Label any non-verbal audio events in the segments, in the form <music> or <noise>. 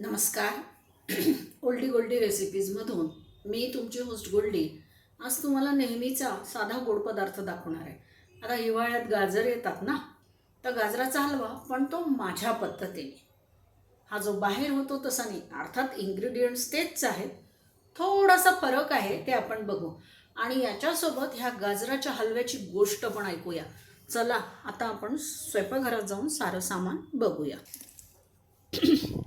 नमस्कार. <clears throat> ओल्डी गोल्डी रेसिपीजमधून मी तुमची होस्ट गोल्डी. आज तुम्हाला नेहमीचा साधा गोड पदार्थ दाखवणार आहे. आता हिवाळ्यात गाजर येतात ना? तर गाजराचा हलवा पण तो माझ्या पद्धतीने. हा जो बाहेर होतो तसा नाही. अर्थात इन्ग्रेडियंट्स तेच आहेत. थोडासा फरक आहे ते आपण बघू. आणि याच्यासोबत ह्या गाजराच्या हलव्याची गोष्ट पण ऐकूया. चला आता आपण स्वयंपाकघरात जाऊन सारं सामान बघूया. <clears throat>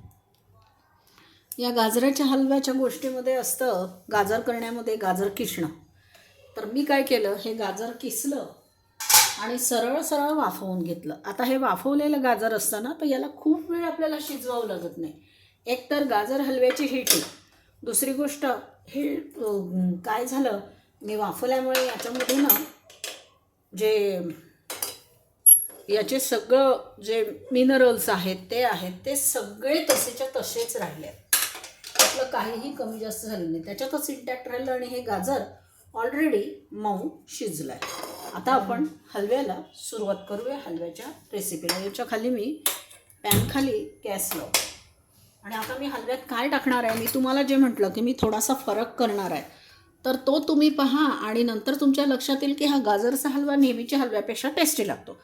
या गाजराच्या हलव्याच्या गोष्टीमध्ये असतं गाजर करण्यामध्ये गाजर किसणं. तर मी काय केलं हे गाजर किसलं आणि सरळ सरळ वाफवून घेतलं. आता हे वाफवलेलं गाजर असतं ना तर याला खूप वेळ आपल्याला शिजवावं लागत नाही. एक तर गाजर हलव्याची हीट दुसरी गोष्ट हे काय झालं मी वाफवल्यामुळे याच्यामध्ये ना जे याचे सगळं जे मिनरल्स आहेत ते आहेत ते सगळे तसेच्या तसेच राहिले. आहेत आपलं काहीही कमी जास्त झालं नाही. त्याच्यातच इंटॅक्ट राहिलं आणि हे गाजर ऑलरेडी मऊ शिजलं आहे आता आपण हलव्याला सुरुवात करूया. हलव्याच्या रेसिपीला याच्या खाली मी पॅनखाली गॅस लावतो. आणि आता मी हलव्यात काय टाकणार आहे? मी तुम्हाला जे म्हटलं की मी थोडासा फरक करणार आहे. तर तो तुम्ही पहा आणि नंतर तुमच्या लक्षात येईल की हा गाजरचा हलवा नेहमीच्या हलव्यापेक्षा टेस्टी लागतो.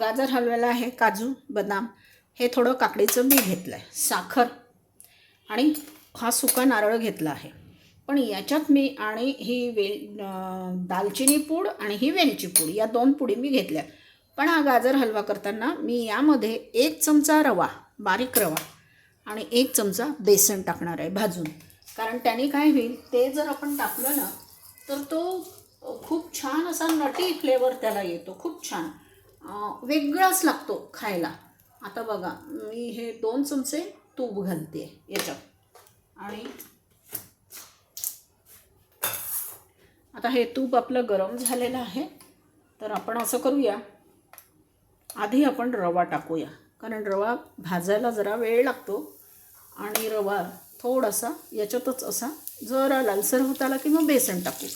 गाजर हलव्याला आहे काजू बदाम. हे थोडं काकडीचं बी घेतलं आहे साखर. आणि हा सुका नारळ घेतला आहे. पण याच्यात मी आणि ही वे दालचिनी पूड आणि ही वेलची पूड या दोन पुडी मी घेतल्या. पण हा गाजर हलवा करताना मी यामध्ये एक चमचा रवा बारीक रवा आणि एक चमचा बेसन टाकणार आहे भाजून. कारण त्याने काय होईल ते जर आपण टाकलं ना तर तो खूप छान असा नटी फ्लेवर त्याला येतो खूप छान. वेगळाच लागतो खायला. आता बघा मी हे दोन चमचे तूप घालते याच्यात. आणि आता हे तूप आपलं गरम झालेलं आहे. तर आपण असं करूया. आधी आपण रवा टाकूया. कारण रवा भाजायला जरा वेळ लागतो. आणि रवा थोडासा याच्यातच असा जरा लालसर होत आला की मग बेसन टाकू.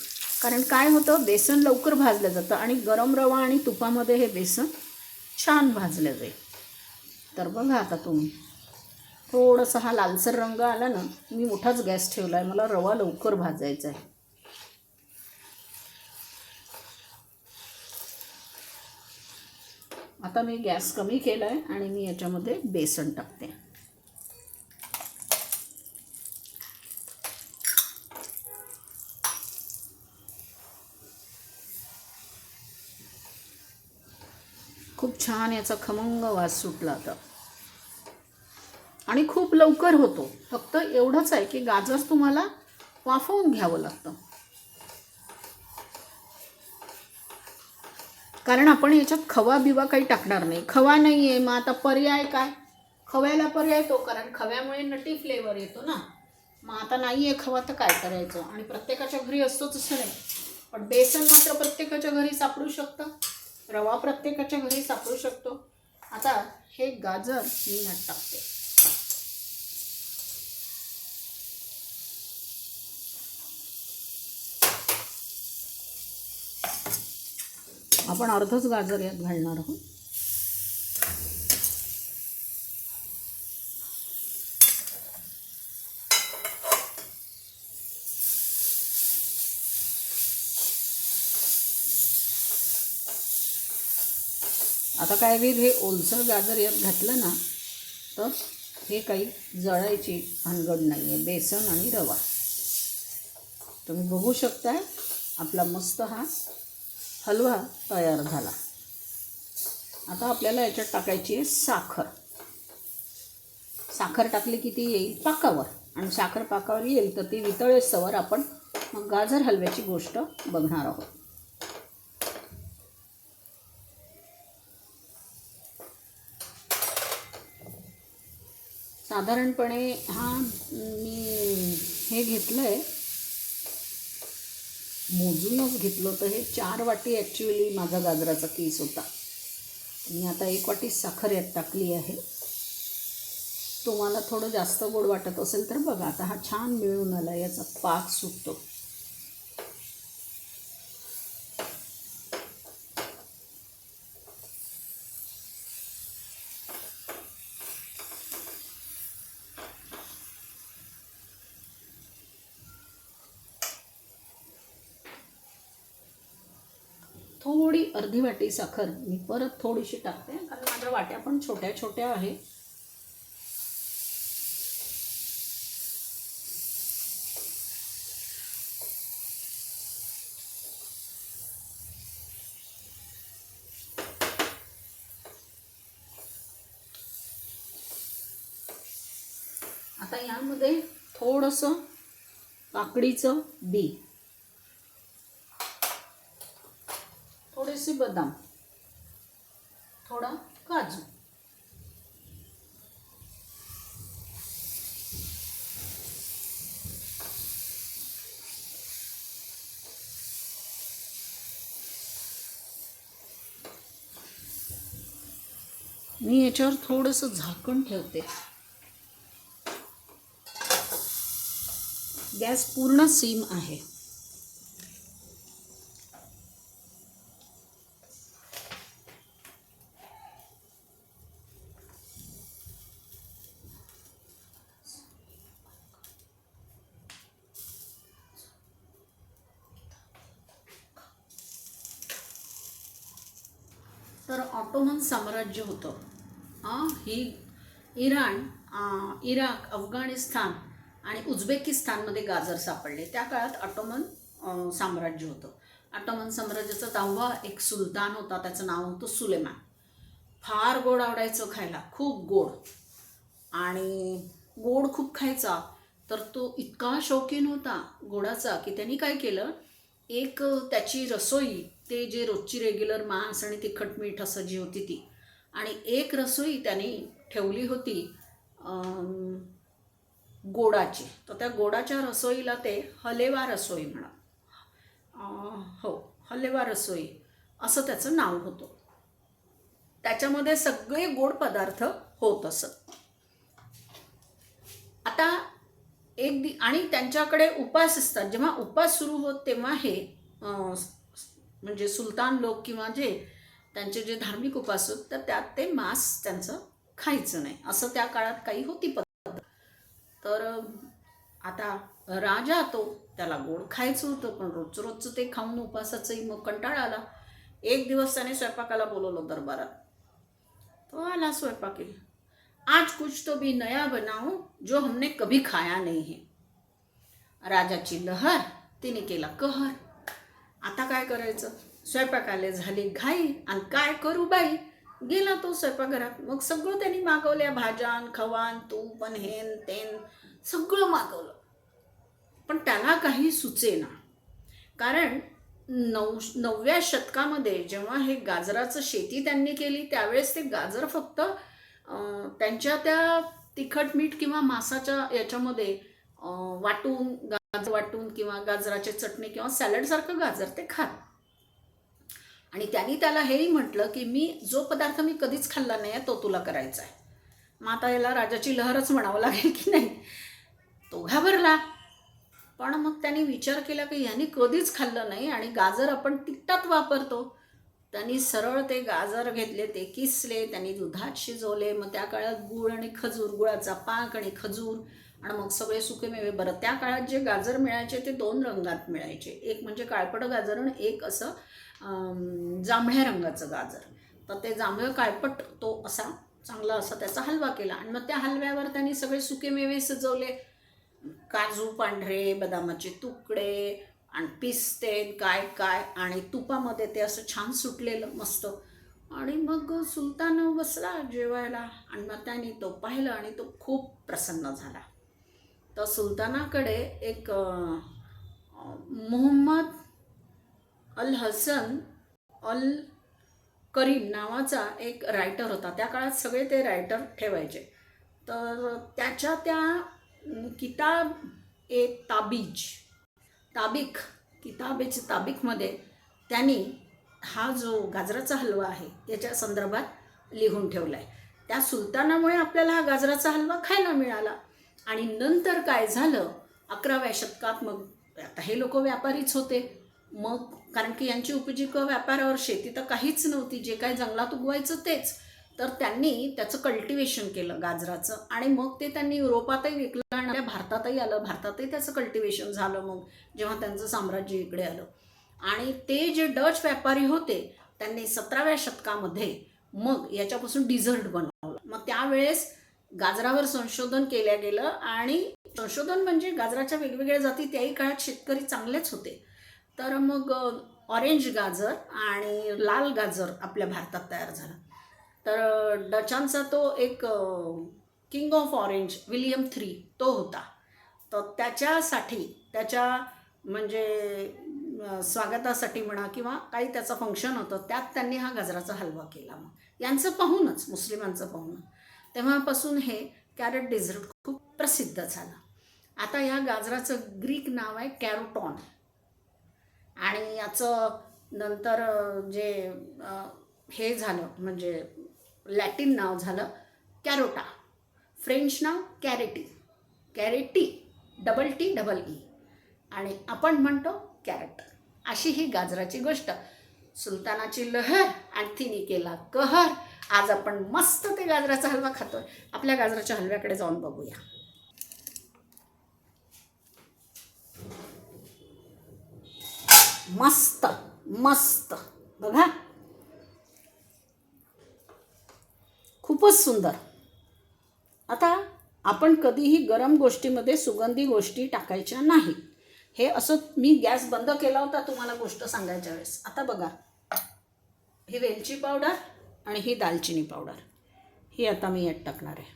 कारण काय होतं बेसन लवकर भाजलं जातं आणि गरम रवा आणि तुपामध्ये हे बेसन छान भाजलं जाईल. तर बघा आता तुम्ही. थोडासा हा लालसर रंग आला ना मी मोठाच गॅस ठेवला आहे मला रवा लवकर भाजायचा आहे. आता मी गॅस कमी केला आहे आणि मी याच्यामध्ये बेसन टाकते. खूप छान याचा खमंग वास सुटला आता. आणि खूप लवकर होतो. फक्त एवढंच आहे की गाजर तुम्हाला वाफवून घ्यावं लागतं. कारण आपण याच्यात खवा बिवा काही टाकणार नाही. खवा नाही आहे मग आता पर्याय काय? खव्याला पर्याय तो कारण खव्यामुळे नटी फ्लेवर येतो ना. मग आता नाही आहे खवा तर काय करायचं? आणि प्रत्येकाच्या घरी असतोच असं नाही. पण बेसन मात्र प्रत्येकाच्या घरी सापडू शकतं. रवा प्रत्येकाच्या घरी सापडू शकतो. आता हे गाजर मी यात टाकते. आपण अर्धच गाजर यात घालणार आहोत. आता काय होईल हे ओलसर गाजर यात घातलं ना तर हे काही जळायची भानगड नाही आहे बेसन आणि रवा. तुम्ही बघू शकताय आपला मस्त हा हलवा तयार झाला. आता आपल्याला याच्यात टाकायची आहे साखर. साखर टाकली की ती येईल पाकावर. आणि साखर पाकावर येईल तर ती वितळेसवर आपण मग गाजर हलव्याची गोष्ट बघणार आहोत. साधारणपणे हा मी हे घेतलं आहे मोजूनच घेतलं तर हे चार वाटी ॲक्च्युअली माझा गाजराचा केस होता. मी आता एक वाटी साखर यात टाकली आहे. तुम्हाला थोडं जास्त गोड वाटत असेल तर बघा आता हा छान मिळून आला याचा पाक सुटतो. थोडी अर्धी वाटी साखर मी परत थोडीशी टाकते कारण माझ्या वाट्या पण छोट्या छोट्या आहे आता यामध्ये थोडंसं काकडीचं बी थोडेसे बदाम थोडा काजू. मी याच्यावर थोडंसं झाकण ठेवते. गॅस पूर्ण सीम आहे. ऑटोमन साम्राज्य होतं. हां ही इराण इराक अफगाणिस्तान आणि उझबेकिस्तानमध्ये गाजर सापडले. त्या काळात ऑटोमन साम्राज्य होतं. ऑटोमन साम्राज्याचा दहावा एक सुलतान होता त्याचं नाव होतं सुलेमान. फार गोड आवडायचं खायला खूप गोड. आणि गोड खूप खायचा तर तो इतका शौकीन होता गोडाचा की त्यांनी काय केलं एक त्याची रसोई ते जे रोजची रेग्युलर मांस आणि तिखट मीठ असं जी होती ती. आणि एक रसोई त्यांनी ठेवली होती गोडाची. तर त्या गोडाच्या रसोईला ते हलेवा रसोई म्हणा हो हलेवा रसोई असं त्याचं नाव होतं. त्याच्यामध्ये सगळे गोड पदार्थ होत असत. आता एक दि आणि त्यांच्याकडे उपास असतात. जेव्हा उपास सुरू होत तेव्हा हे म्हणजे सुलतान लोक किंवा जे त्यांचे जे धार्मिक उपास होत तर त्यात ते मांस त्यांचं खायचं नाही. असं त्या काळात काही होती पद्धत. तर आता राजा तो त्याला गोड खायचं होतं पण रोज रोजचं ते खाऊन उपासाचंही मग कंटाळा आला. एक दिवस त्याने स्वयंपाकाला बोलवलं दरबारात. तो आला स्वयंपाकी. आज कुछ तो भी नया बनाओ जो हमने कभी खाया नहीं है. राजाची लहर तिने केला कहर. आता काय करायचं? स्वयंपाकाले झाली घाई आणि काय करू बाई? गेला तो स्वयंपाकघरात. मग सगळं त्यांनी मागवल्या भाज्यान खवान तूप आणि हेन तेन सगळं मागवलं. पण त्याला काही सुचेना. कारण नऊ नवव्या शतकामध्ये जेव्हा हे गाजराचं शेती त्यांनी केली त्यावेळेस ते गाजर फक्त त्यांच्या त्या तिखट मीठ किंवा मासाच्या याच्यामध्ये वाटून गाजर वाटून किंवा गाजराची चटणी किंवा सॅलडसारखं गाजर ते खात आणि त्यांनी त्याला हेही म्हटलं की मी जो पदार्थ मी कधीच खाल्ला नाही आहे तो तुला करायचा आहे. मग आता याला राजाची लहरच म्हणावं लागेल की नाही. तो घाबरला. पण मग त्यांनी विचार केला की यांनी कधीच खाल्लं नाही आणि गाजर आपण तिखटात वापरतो. त्यांनी सरळ ते गाजर घेतले ते किसले त्यांनी दुधात शिजवले. मग त्या काळात गुळ आणि खजूर गुळाचा पाक आणि खजूर आणि मग सगळे सुकेमेवे बरं त्या काळात जे गाजर मिळायचे ते दोन रंगात मिळायचे. एक म्हणजे काळपट गाजर आणि एक असं जांभळ्या रंगाचं गाजर. तर ते जांभळं काळपट तो असा चांगला असा त्याचा हलवा केला. आणि मग त्या हलव्यावर त्यांनी सगळे सुकेमेवे सजवले. काजू पांढरे बदामाचे तुकडे आणि पिस्ते काय काय आणि तुपामध्ये ते असं छान सुटलेलं मस्त. आणि मग सुलतान बसला जेवायला. आणि मग त्याने तो पाहिलं आणि तो खूप प्रसन्न झाला. तर सुलतानाकडे एक मोहम्मद अल हसन अल करीम नावाचा एक रायटर होता. त्या काळात सगळे ते रायटर ठेवायचे. तर त्याच्या त्या किताब ए ताबीज ताबिक किताबेच ताबिकमध्ये त्यांनी हा जो गाजराचा हलवा आहे याच्या संदर्भात लिहून ठेवला आहे त्या सुलतानामुळे आपल्याला हा गाजराचा हलवा खायला मिळाला. आणि नंतर काय झालं? अकराव्या शतकात मग आता हे लोक व्यापारीच होते. मग कारण की यांची उपजीविका व्यापारावर शेती तर काहीच नव्हती. जे काही जंगलात उगवायचं तेच. तर त्यांनी त्याचं कल्टिवेशन केलं गाजराचं. आणि मग ते त्यांनी युरोपातही विकलं आणि भारतातही आलं. भारतातही त्याचं कल्टिवेशन झालं मग जेव्हा त्यांचं साम्राज्य इकडे आलं. आणि ते जे डच व्यापारी होते त्यांनी सतराव्या शतकामध्ये मग याच्यापासून डिझर्ट बनवलं. मग त्यावेळेस गाजरावर संशोधन केलं गेलं आणि संशोधन म्हणजे गाजराच्या वेगवेगळ्या जाती त्याही काळात शेतकरी चांगलेच होते. तर मग ऑरेंज गाजर आणि लाल गाजर आपल्या भारतात तयार झाला. तर डचांचा तो एक king of Orange William three तो होता. तर त्याच्यासाठी त्याच्या म्हणजे स्वागतासाठी म्हणा किंवा काही त्याचं फंक्शन होतं त्यात त्यांनी हा गाजराचा हलवा केला मग. यांचं पाहूनच मुस्लिमांचं पाहून. तेव्हापासून हे कॅरेट डेझर्ट खूप प्रसिद्ध झालं. आता या गाजराचं ग्रीक नाव आहे कॅरोटॉन. आणि याचं नंतर जे हे झालं म्हणजे लॅटिन नाव झालं कॅरोटा. फ्रेंच नाव कॅरेटी. कॅरेटी डबल टी डबल ई. आणि आपण म्हणतो कॅरेट. अशी ही गाजराची गोष्ट. सुलतानाची लहर आणि तिने केला कहर. आज आपण मस्त ते गाजराचा हलवा खातोय. आपल्या गाजराच्या हलव्याकडे जाऊन बघूया. मस्त मस्त. बघा. खूपच सुंदर. आता आपण कधीही गरम गोष्टीमध्ये सुगंधी गोष्टी टाकायच्या नाही. हे असं मी गॅस बंद केला होता तुम्हाला गोष्ट सांगायच्या वेळेस. आता बघा. ही वेलची पावडर आणि ही दालचिनी पावडर. ही आता मी यात टाकणार आहे.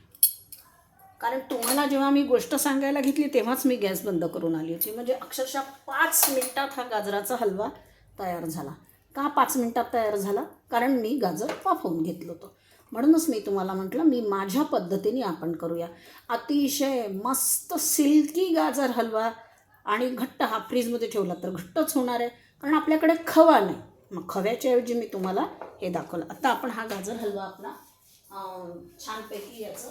कारण तुम्हाला जेव्हा मी गोष्ट सांगायला घेतली तेव्हाच मी गॅस बंद करून आली होती. म्हणजे अक्षरशः पाच मिनिटात हा गाजराचा हलवा तयार झाला. का पाच मिनिटात तयार झाला? कारण मी गाजर वाफवून घेतलं होतं. म्हणूनच मी तुम्हाला म्हटलं मी माझ्या पद्धतीने आपण करूया. अतिशय मस्त सिल्की गाजर हलवा. आणि घट्ट हा फ्रीजमध्ये ठेवला तर घट्टच होणार आहे. कारण आपल्याकडे खवा नाही. मग खव्याच्या ऐवजी मी तुम्हाला हे दाखवलं. आता आपण हा गाजर हलवा आपला छानपैकी याचं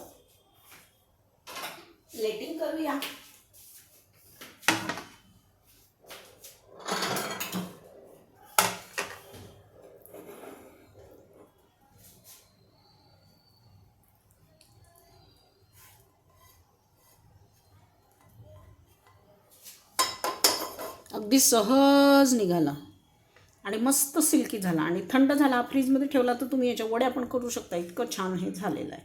प्लेटिंग करूया. अगदी सहज निघाला. आणि मस्त सिल्की झाला. आणि थंड झाला फ्रीजमध्ये ठेवला तर तुम्ही याच्या वड्या पण करू शकता. इतकं छान हे झालेलं आहे.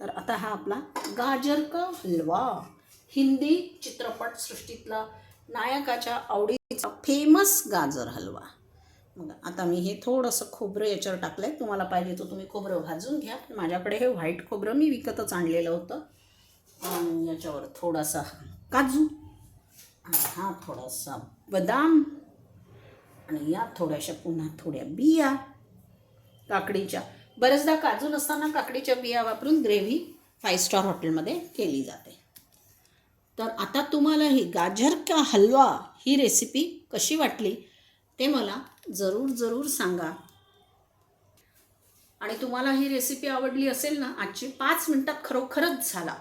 तर आता हा आपला गाजर का हलवा? हिंदी चित्रपटसृष्टीतला नायकाच्या आवडीचा फेमस गाजर हलवा. मग आता मी हे थोडंसं खोबरं याच्यावर टाकलं आहे तुम्हाला पाहिजे तर तुम्ही खोबरं भाजून घ्या. माझ्याकडे हे व्हाईट खोबरं मी विकतच आणलेलं होतं. आणि याच्यावर थोडासा काजू. हा थोडासा बदाम. आणि या थोड्याशा पुन्हा थोड्या बिया. काकडीच्या. बऱ्याचदा काजू नसताना काकडीच्या बिया वापरून ग्रेव्ही फाईव्ह स्टार हॉटेलमध्ये केली जाते. तर आता तुम्हाला ही गाजर का हलवा ही रेसिपी कशी वाटली ते मला जरूर जरूर सांगा. आणि तुम्हाला ही रेसिपी आवडली असेल ना आजची पाच मिनटात खरोखरच झाला.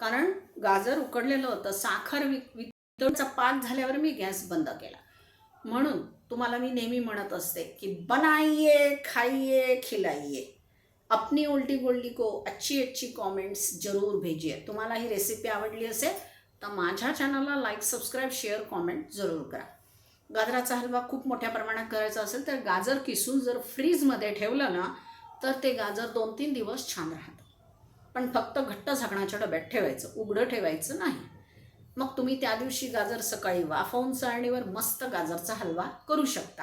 कारण गाजर उकडलेलं होतं साखर वि वितळचा पाक झाल्यावर मी गॅस बंद केला. म्हणून तुम्हाला मी नेहमी म्हणत असते की बनाइए खाइए खिलाइए. अपनी उलटी गोल्डी को अच्छी अच्छी कॉमेंट्स जरूर भेजिए. तुम्हाला ही रेसिपी आवडली असेल तर माझ्या चॅनलला लाईक सबस्क्राईब शेअर कॉमेंट जरूर करा. गाजराचा हलवा खूप मोठ्या प्रमाणात करायचा असेल तर गाजर किसून जर फ्रीजमध्ये ठेवलं ना तर ते गाजर दोन तीन दिवस छान राहतं. पण फक्त घट्ट झाकणाच्या डब्यात ठेवायचं उघडं ठेवायचं नाही. मग तुम्ही त्या दिवशी गाजर सकाळी वाफवून चाळणीवर मस्त गाजरचा हलवा करू शकता.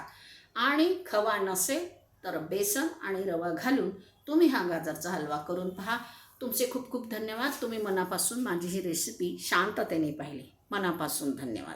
आणि खवा नसेल तर बेसन आणि रवा घालून तुम्ही हा गाजरचा हलवा करून पहा. तुमचे खूप खूप धन्यवाद. तुम्ही मनापासून माझी ही रेसिपी शांततेने पाहिली. मनापासून धन्यवाद.